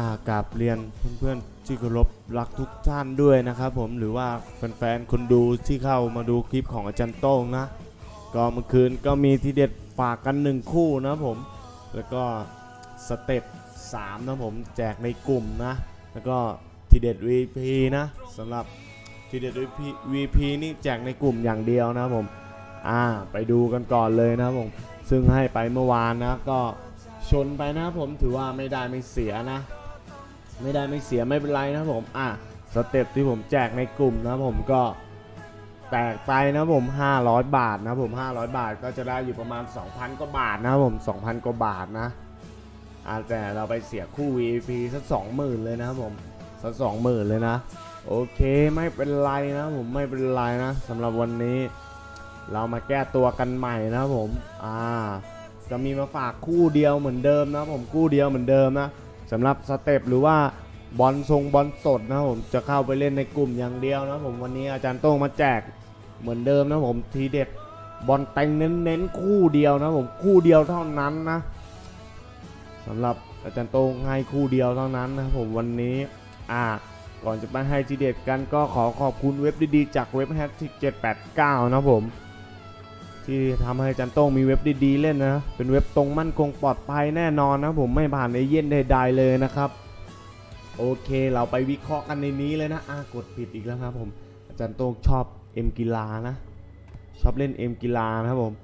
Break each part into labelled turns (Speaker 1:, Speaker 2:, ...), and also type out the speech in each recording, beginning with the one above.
Speaker 1: อ่ากับเรียนเพื่อนๆที่เคารพรักทุกท่านด้วยนะครับผมหรือว่าแฟนๆคนดูที่เข้ามาดูคลิปของอาจารย์โต้งนะ ก็เมื่อคืนก็มีทีเด็ดฝากกันหนึ่งคู่นะผม แล้วก็สเต็ป3นะผมแจกในกลุ่มนะ แล้วก็ทีเด็ด VP นะสำหรับทีเด็ด VP VP นี่แจกในกลุ่มอย่างเดียวนะผมอ่าไปดูกันก่อนเลยนะผมซึ่งให้ไปเมื่อวานนะก็ชนไปนะผมถือว่าไม่ได้ไม่เสียนะ ไม่ได้ไม่เสียไม่เป็นไรนะผมอะสเต็ปที่ผมแจกในกลุ่มนะผมก็แตกไปนะผม 500 บาทนะผม 500 บาทก็จะได้อยู่ประมาณ 2,000 กว่าบาทนะผม 2,000 กว่าบาทนะอาแต่เราไปเสียคู่ VIP สัก20,000 เลยนะผมสัก20,000 เลยนะ โอเคไม่เป็นไรนะผมไม่เป็นไรนะสำหรับวันนี้ เรามาแก้ตัวกันใหม่นะผม อ่า จะมีมาฝากคู่เดียวเหมือนเดิมนะผมคู่เดียวเหมือนเดิมนะ สำหรับสเต็ปหรือว่าบอลทรงบอลสดนะผมจะเข้าไปเล่นในกลุ่มอย่างเดียวนะผมวันนี้อาจารย์โต้งมาแจกเหมือนเดิมนะผมทีเด็ดบอลแต่งเน้นๆคู่เดียวนะผมคู่เดียวเท่านั้นนะสำหรับอาจารย์โต้งให้คู่เดียวเท่านั้นนะผมวันนี้อ่าก่อนจะไปให้ทีเด็ดกันก็ขอขอบคุณเว็บดีๆจากเว็บแฮชทิก789 นะครับผม ที่ทำให้อาจันโต้งมีเว็บดีๆเล่นนะ เป็นเว็บตรงมั่นคงปลอดภัยแน่นอนนะผมไม่ผ่านเอเย่นใดๆเลยนะครับ โอเคเราไปวิเคราะห์กันในนี้เลยนะอากดผิดอีกแล้วครับผมอาจารย์โต้งชอบเอ็มกีฬานะ ชอบเล่นเอ็มกีฬานะครับผม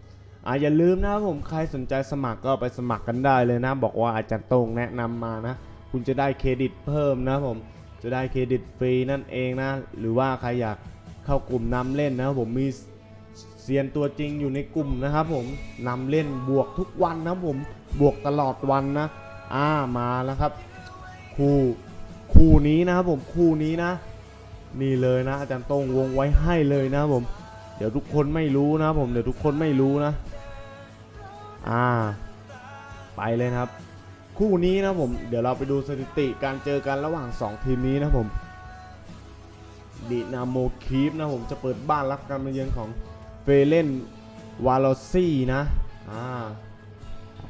Speaker 1: อ่าอย่าลืมนะครับผมใครสนใจสมัครก็ไปสมัครกันได้เลยนะ บอกว่าอาจารย์โต้งแนะนำมานะ คุณจะได้เครดิตเพิ่มนะผมจะได้เครดิตฟรีนั่นเองนะ หรือว่าใครอยากเข้ากลุ่มนำเล่นนะผมมี เซียนตัวจริงอยู่ในกลุ่มนะครับผมนำเล่นบวกทุกวันนะผมบวกตลอดวันนะอ่ามาแล้วครับ คู่คู่นี้นะครับผมคู่นี้นะ นี่เลยนะ อาจารย์โต้งวงไว้ให้เลยนะครับผม เดี๋ยวทุกคนไม่รู้นะผมเดี๋ยวทุกคนไม่รู้นะ อ่า ไปเลยครับ คู่นี้นะผมเดี๋ยวเราไปดูสถิติการเจอกันระหว่าง 2 ทีมนี้นะผมดินาโมคีฟนะผมจะเปิดบ้านรับการมาเยือนของ เฟเลนวาโลซี่นะ อ่า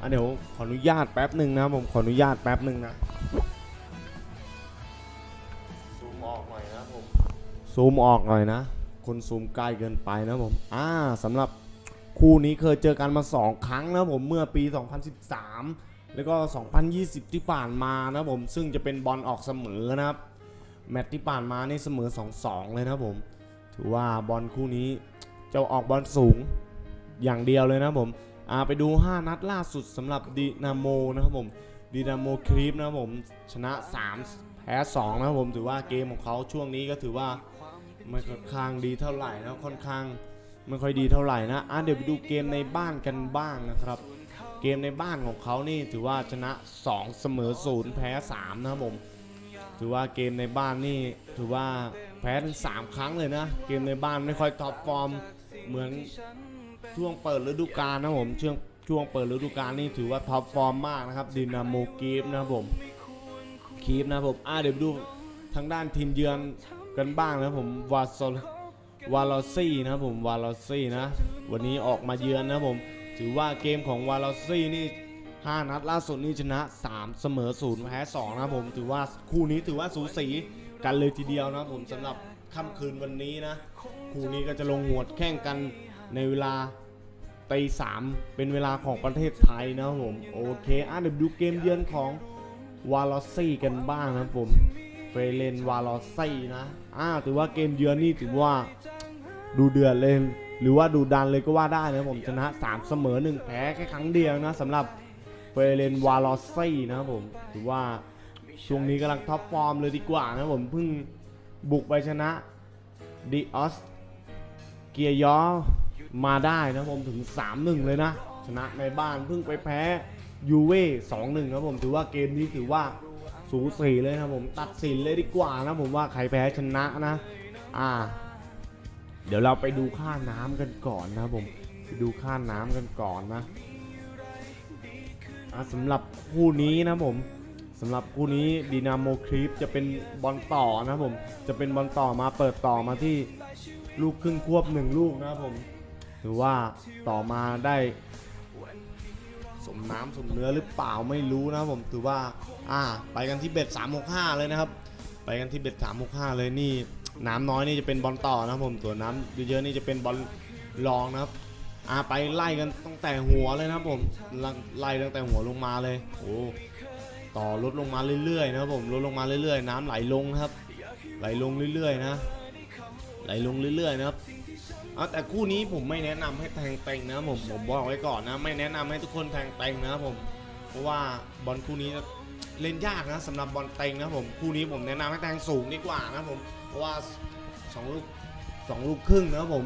Speaker 1: อะเดี๋ยวขออนุญาตแป๊บหนึ่งนะผมขออนุญาตแป๊บหนึ่งนะ ซูมออกหน่อยนะผม ซูมออกหน่อยนะ คนซูมใกล้เกินไปนะผม อ่าสำหรับคู่นี้เคยเจอกันมา 2 ครั้งนะผมเมื่อปี 2013 แล้วก็ 2020 ที่ผ่านมานะผม ซึ่งจะเป็นบอลออกเสมอนะครับ แมตช์ที่ผ่านมานี่เสมอ 2-2 เลยนะครับผม ถือว่าบอลคู่นี้ จะออกบอลสูงอย่างเดียวเลยนะผมอ่าไปดู 5 นัดล่าสุดสำหรับดินาโมนะครับผมดินาโมครีปนะครับผมชนะ 3 แพ้2นะครับผมถือว่าเกมของเขาช่วงนี้ก็ถือว่าไม่ค่อนข้างดีเท่าไหร่นะค่อนข้างไม่ค่อยดีเท่าไหร่นะอะเดี๋ยวไปดูเกมในบ้านกันบ้างนะครับเกมในบ้านของเขานี่ถือว่าชนะ 2 เสมอ0แพ้3นะครับผมถือว่าเกมในบ้านนี่ถือว่าแพ้ถึง3ครั้งเลยนะ เกมในบ้านไม่ค่อยท็อปฟอร์ม เหมือนช่วงเปิดฤดูกาลนะผมช่วงช่วงเปิดฤดูกาลนี่ถือว่าท็อปฟอร์มมากนะครับดินาโมกีฟนะครับผมคีฟนะผมอ่าเดี๋ยวดูทางด้านทีมเยือนกันบ้างนะผมวาโซวาลอซี่นะครับผมวาลอซี่นะ วันนี้ออกมาเยือนนะผม ถือว่าเกมของวาลอซี่นี่5นัดล่าสุดนี่ชนะ 3 เสมอ0แพ้2นะครับผมถือว่าคู่นี้ถือว่าสูสีกันเลยทีเดียวนะผมสำหรับค่ำคืนวันนี้นะ คู่นี้ก็จะลงหวดแข่งกันในเวลาตีสามเป็นเวลาของประเทศไทยนะครับผม โอเคอะเดี๋ยวดูเกมเยือนของวาลอซี่กันบ้างนะผมเฟรเลนวาลอซี่นะอ่าถือว่าเกมเยือนนี่ถือว่าดูเดือดเลย หรือว่าดูดันเลยก็ว่าได้นะผมชนะ3เสมอ1แพ้แค่ครั้งเดียวนะสำหรับเฟรเลนวาลอซี่นะครับผมถือว่าช่วงนี้กำลังท็อปฟอร์มเลยดีกว่านะผมเพิ่งบุกไปชนะดิออส เกียยอมาได้นะผมถึง 3-1 เลยนะ ชนะในบ้านเพิ่งไปแพ้ยูเว่2-1นะผมถือว่าเกมนี้ถือว่าสูสีเลยนะผมตัดสินเลยดีกว่านะผมว่าใครแพ้ชนะนะ อ่า เดี๋ยวเราไปดูค่าน้ำกันก่อนนะผมไปดูค่าน้ำกันก่อนนะอะสำหรับคู่นี้นะผมสำหรับคู่นี้ดีนาโมครีปจะเป็นบอลต่อนะผมจะเป็นบอลต่อมาเปิดต่อมาที่ ลูกครึ่งควบหนึ่งลูกนะครับผมถือว่าต่อมาได้สมน้ำสมเนื้อหรือเปล่าไม่รู้นะครับผมถือว่าอ่าไปกันที่เบ็ด365 เลยนะครับ ไปกันที่เบ็ด365 เลยนี่ น้ำน้อยนี่จะเป็นบอลต่อนะครับผมส่วนน้ำเยอะๆนี่จะเป็นบอลรองนะครับอ่าไปไล่กันตั้งแต่หัวเลยนะครับผมไล่ตั้งแต่หัวลงมาเลยโอ้ต่อลดลงมาเรื่อยๆนะครับผมลดลงมาเรื่อยๆ น้ำไหลลงนะครับ ไหลลงเรื่อยๆนะ ไหลลงเรื่อยๆนะครับเอาแต่คู่นี้ผมไม่แนะนำให้แทงเต็งนะผมผมบอกไว้ก่อนนะไม่แนะนำให้ทุกคนแทงเต็งนะผมเพราะว่าบอลคู่นี้เล่นยากนะสำหรับบอลเต็งนะผมคู่นี้ผมแนะนำให้แทงสูงดีกว่านะผมเพราะว่าสองลูกสองลูกครึ่งนะผม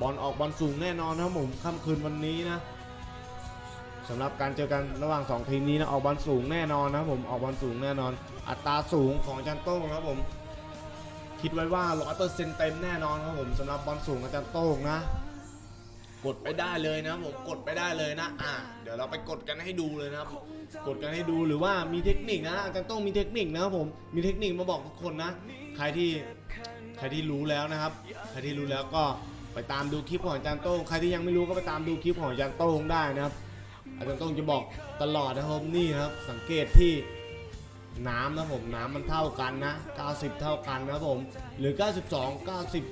Speaker 1: บอลออกบอลสูงแน่นอนนะผมค่ำคืนวันนี้นะสำหรับการเจอกันระหว่างสองทีมนี้นะออกบอลสูงแน่นอนนะผมออกบอลสูงแน่นอน อัตราสูงของจันโต้งนะครับผม คิดไว้ว่า 100%เต็มแน่นอนครับผมสำหรับบอลสูงอาจารย์โต้งนะ กดไปได้เลยนะผมกดไปได้เลยนะอะเดี๋ยวเราไปกดกันให้ดูเลยนะครับ กดกันให้ดูหรือว่ามีเทคนิคนะอาจารย์โต้งมีเทคนิคนะครับผมมีเทคนิคมาบอกทุกคนนะ ใครที่ใครที่รู้แล้วนะครับ ใครที่รู้แล้วก็ไปตามดูคลิปของอาจารย์โต้งใครที่ยังไม่รู้ก็ไปตามดูคลิปของอาจารย์โต้งได้นะครับอาจารย์โต้งจะบอกตลอดนะครับนี่ครับสังเกตที่ น้ำนะผมน้ำมันเท่ากันนะ 90 เท่ากันนะครับผม หรือ 92 90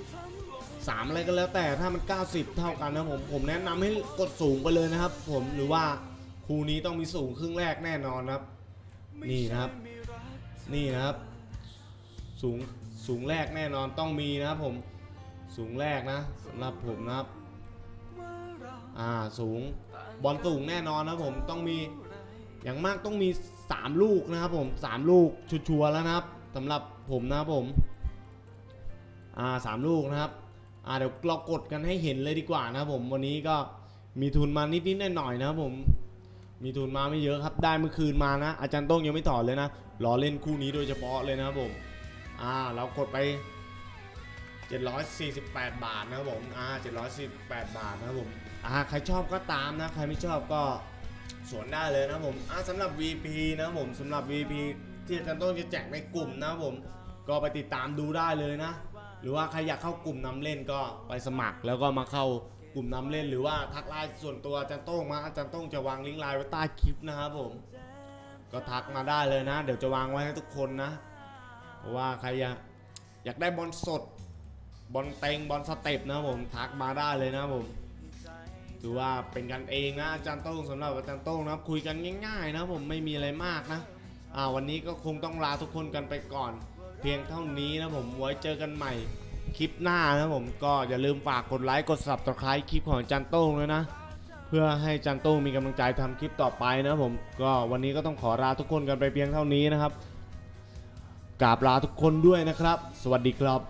Speaker 1: 3 อะไรก็แล้วแต่ถ้ามัน 90 เท่ากันนะผมผมแนะนำให้กดสูงไปเลยนะครับ ผมหรือว่าคู่นี้ต้องมีสูงครึ่งแรกแน่นอนครับ นี่นะครับ นี่นะครับ สูงสูงแรกแน่นอนต้องมีนะครับผมสูงแรกนะสำหรับผมนะครับ อ่าสูงบอลสูงแน่นอนนะผมต้องมี อย่างมากต้องมี 3 ลูกนะครับผม3ลูกชัวร์แล้วนะครับสำหรับผมนะครับผมอ่าสามลูกนะครับอ่าเดี๋ยวเรากดกันให้เห็นเลยดีกว่านะครับผมวันนี้ก็มีทุนมานิดๆหน่อยๆนะครับผมมีทุนมาไม่เยอะครับได้เมื่อคืนมานะ อาจารย์โต้งยังไม่ถอนเลยนะรอเล่นคู่นี้โดยเฉพาะเลยนะครับผมอ่าเรากดไป 748 บาทนะครับผมอ่า748 บาทนะครับผมอ่าใครชอบก็ตามนะ ใครไม่ชอบก็ สวนได้เลยนะผมอ่าสำหรับ VP นะผมสำหรับ VP ที่อาจารย์ต้นจะแจกในกลุ่มนะผมก็ไปติดตามดูได้เลยนะ หรือว่าใครอยากเข้ากลุ่มนำเล่นก็ไปสมัครแล้วก็มาเข้ากลุ่มนำเล่น หรือว่าทักไลน์ส่วนตัวอาจารย์โต้งมาอาจารย์โต้งจะวางลิงก์ไลน์ไว้ใต้คลิปนะครับผม ก็ทักมาได้เลยนะ เดี๋ยวจะวางไว้ให้ทุกคนนะ เพราะว่าใครอยากอยากได้บอลสดบอลเต็งบอลสเต็ปนะผมทักมาได้เลยนะผม ถือว่าเป็นกันเองนะอาจารย์โต้งสำหรับอาจารย์โต้งนะครับคุยกันง่ายๆนะผมไม่มีอะไรมากนะอ่าวันนี้ก็คงต้องลาทุกคนกันไปก่อน เพียงเท่านี้นะผมไว้เจอกันใหม่คลิปหน้านะผมก็อย่าลืมฝากกดไลค์กด subscribe คลิปของอาจารย์โต้งเลยนะ เพื่อให้อาจารย์โต้งมีกำลังใจทำคลิปต่อไปนะผมก็วันนี้ก็ต้องขอลาทุกคนกันไปเพียงเท่านี้นะครับกราบลาทุกคนด้วยนะครับ สวัสดีครับ